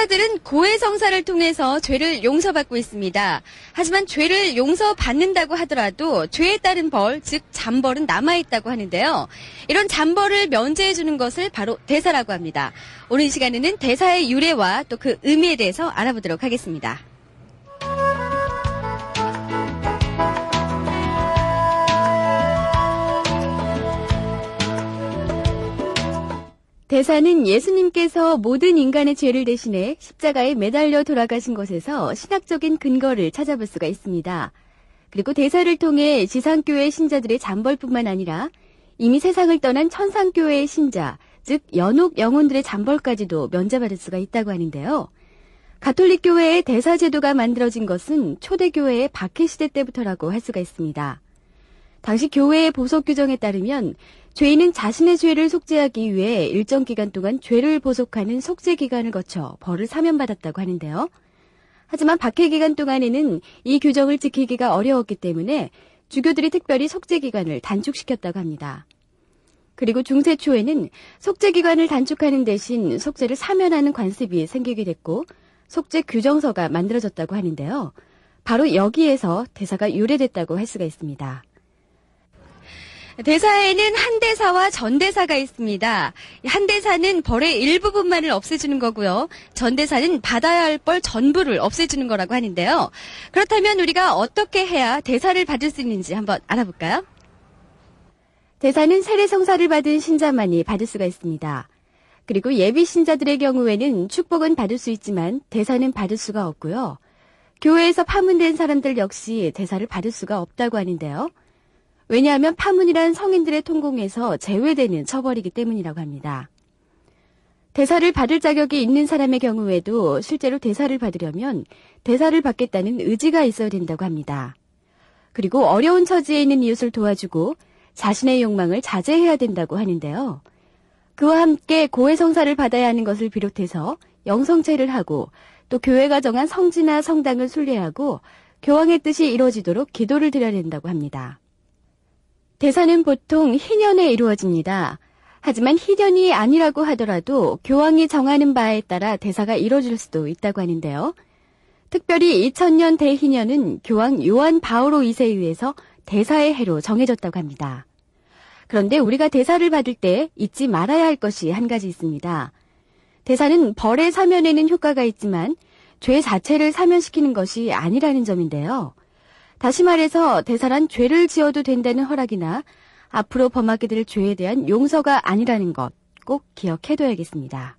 신자들은 고해성사를 통해서 죄를 용서받고 있습니다. 하지만 죄를 용서받는다고 하더라도 죄에 따른 벌, 즉 잠벌은 남아있다고 하는데요. 이런 잠벌을 면제해주는 것을 바로 대사라고 합니다. 오늘 이 시간에는 대사의 유래와 또 그 의미에 대해서 알아보도록 하겠습니다. 대사는 예수님께서 모든 인간의 죄를 대신해 십자가에 매달려 돌아가신 것에서 신학적인 근거를 찾아볼 수가 있습니다. 그리고 대사를 통해 지상교회 신자들의 잠벌뿐만 아니라 이미 세상을 떠난 천상교회의 신자, 즉 연옥 영혼들의 잠벌까지도 면제받을 수가 있다고 하는데요. 가톨릭 교회의 대사 제도가 만들어진 것은 초대 교회의 박해 시대 때부터라고 할 수가 있습니다. 당시 교회의 보석 규정에 따르면 죄인은 자신의 죄를 속죄하기 위해 일정 기간 동안 죄를 보속하는 속죄 기간을 거쳐 벌을 사면받았다고 하는데요. 하지만 박해 기간 동안에는 이 규정을 지키기가 어려웠기 때문에 주교들이 특별히 속죄 기간을 단축시켰다고 합니다. 그리고 중세 초에는 속죄 기간을 단축하는 대신 속죄를 사면하는 관습이 생기게 됐고 속죄 규정서가 만들어졌다고 하는데요. 바로 여기에서 대사가 유래됐다고 할 수가 있습니다. 대사에는 한대사와 전대사가 있습니다. 한대사는 벌의 일부분만을 없애주는 거고요. 전대사는 받아야 할 벌 전부를 없애주는 거라고 하는데요. 그렇다면 우리가 어떻게 해야 대사를 받을 수 있는지 한번 알아볼까요? 대사는 세례 성사를 받은 신자만이 받을 수가 있습니다. 그리고 예비 신자들의 경우에는 축복은 받을 수 있지만 대사는 받을 수가 없고요. 교회에서 파문된 사람들 역시 대사를 받을 수가 없다고 하는데요. 왜냐하면 파문이란 성인들의 통공에서 제외되는 처벌이기 때문이라고 합니다. 대사를 받을 자격이 있는 사람의 경우에도 실제로 대사를 받으려면 대사를 받겠다는 의지가 있어야 된다고 합니다. 그리고 어려운 처지에 있는 이웃을 도와주고 자신의 욕망을 자제해야 된다고 하는데요. 그와 함께 고해 성사를 받아야 하는 것을 비롯해서 영성체를 하고 또 교회가 정한 성지나 성당을 순례하고 교황의 뜻이 이루어지도록 기도를 드려야 된다고 합니다. 대사는 보통 희년에 이루어집니다. 하지만 희년이 아니라고 하더라도 교황이 정하는 바에 따라 대사가 이루어질 수도 있다고 하는데요. 특별히 2000년 대희년은 교황 요한 바오로 2세에 의해서 대사의 해로 정해졌다고 합니다. 그런데 우리가 대사를 받을 때 잊지 말아야 할 것이 한 가지 있습니다. 대사는 벌의 사면에는 효과가 있지만 죄 자체를 사면시키는 것이 아니라는 점인데요. 다시 말해서 대사란 죄를 지어도 된다는 허락이나 앞으로 범하게 될 죄에 대한 용서가 아니라는 것 꼭 기억해둬야겠습니다.